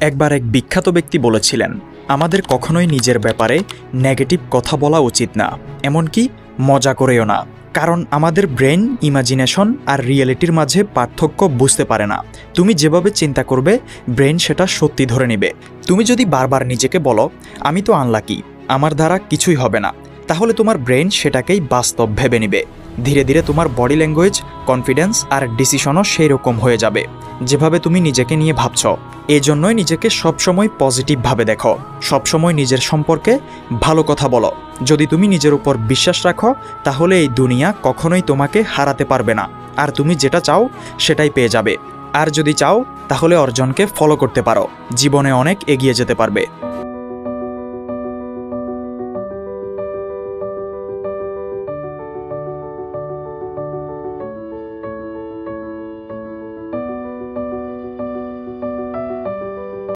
একবার এক বিখ্যাত ব্যক্তি বলেছিলেন, আমাদের কখনোই নিজের ব্যাপারে নেগেটিভ কথা বলা উচিত না, এমনকি মজা করেও না। কারণ আমাদের ব্রেন ইমাজিনেশন আর রিয়েলিটির মাঝে পার্থক্য বুঝতে পারে না। তুমি যেভাবে চিন্তা করবে ব্রেন সেটা সত্যি ধরে নেবে। তুমি যদি বারবার নিজেকে বলো, আমি তো আনলাকি আমার দ্বারা কিছুই হবে না, তাহলে তোমার ব্রেন সেটাকেই বাস্তব ভেবে নেবে। ধীরে ধীরে তোমার বডি ল্যাঙ্গুয়েজ, কনফিডেন্স আর ডিসিশনও সেই রকম হয়ে যাবে। যেভাবে তুমি নিজেকে নিয়ে ভাবছ এই জন্যই নিজেকে সবসময় পজিটিভভাবে দেখো। সবসময় নিজের সম্পর্কে ভালো কথা বলো। যদি তুমি নিজের উপর বিশ্বাস রাখো, তাহলে এই দুনিয়া কখনোই তোমাকে হারাতে পারবে না। আর তুমি যেটা চাও, সেটাই পেয়ে যাবে। আর যদি চাও, তাহলে অর্জনকে ফলো করতে পারো। জীবনে অনেক এগিয়ে যেতে পারবে।